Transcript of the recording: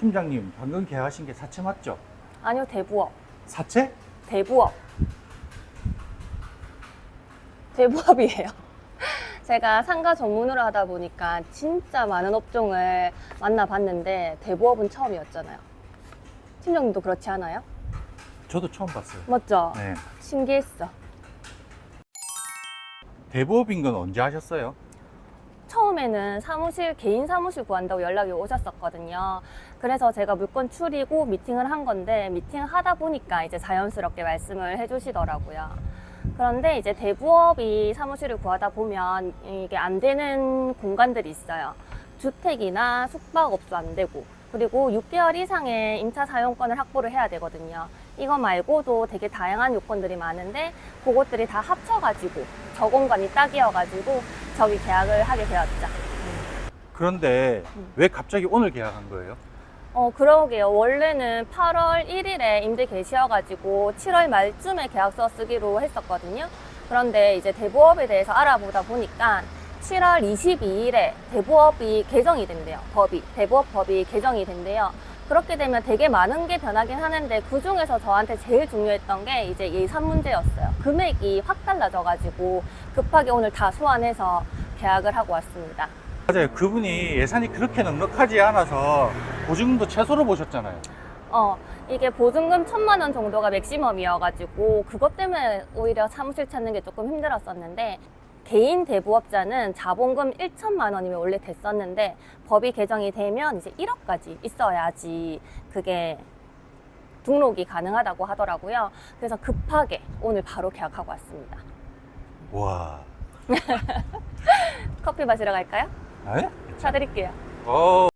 팀장님 방금 계약하신 게 사채 맞죠? 아니요, 대부업. 사채? 대부업. 대부업이에요. 제가 상가 전문으로 하다 보니까 진짜 많은 업종을 만나봤는데 대부업은 처음이었잖아요. 팀장님도 그렇지 않아요? 저도 처음 봤어요. 맞죠? 네. 신기했어. 대부업인 건 언제 하셨어요? 처음에는 사무실, 개인 사무실 구한다고 연락이 오셨었거든요. 그래서 제가 물건 추리고 미팅을 한 건데, 미팅을 하다 보니까 이제 자연스럽게 말씀을 해주시더라고요. 그런데 이제 대부업이 사무실을 구하다 보면 이게 안 되는 공간들이 있어요. 주택이나 숙박업소 안 되고, 그리고 6개월 이상의 임차 사용권을 확보를 해야 되거든요. 이거 말고도 되게 다양한 요건들이 많은데, 그것들이 다 합쳐가지고, 저 공간이 딱이어가지고, 저기 계약을 하게 되었죠. 그런데 음. 왜 갑자기 오늘 계약한 거예요? 어, 그러게요. 원래는 8월 1일에 임대 개시여가지고 7월 말쯤에 계약서 쓰기로 했었거든요. 그런데 이제 대부업에 대해서 알아보다 보니까 7월 22일에 대부업이 개정이 된대요. 법이. 대부업 법이 개정이 된대요. 그렇게 되면 되게 많은 게 변하긴 하는데 그 중에서 저한테 제일 중요했던 게 이제 예산 문제였어요. 금액이 확 달라져가지고 급하게 오늘 다 소환해서 계약을 하고 왔습니다. 맞아요. 그분이 예산이 그렇게 넉넉하지 않아서 보증금도 최소로 보셨잖아요. 어, 이게 보증금 천만 원 정도가 맥시멈이어가지고 그것 때문에 오히려 사무실 찾는 게 조금 힘들었었는데 개인 대부업자는 자본금 1천만 원이면 원래 됐었는데 법이 개정이 되면 이제 1억까지 있어야지 그게 등록이 가능하다고 하더라고요. 그래서 급하게 오늘 바로 계약하고 왔습니다. 와. 커피 마시러 갈까요? 에? 사드릴게요. 어.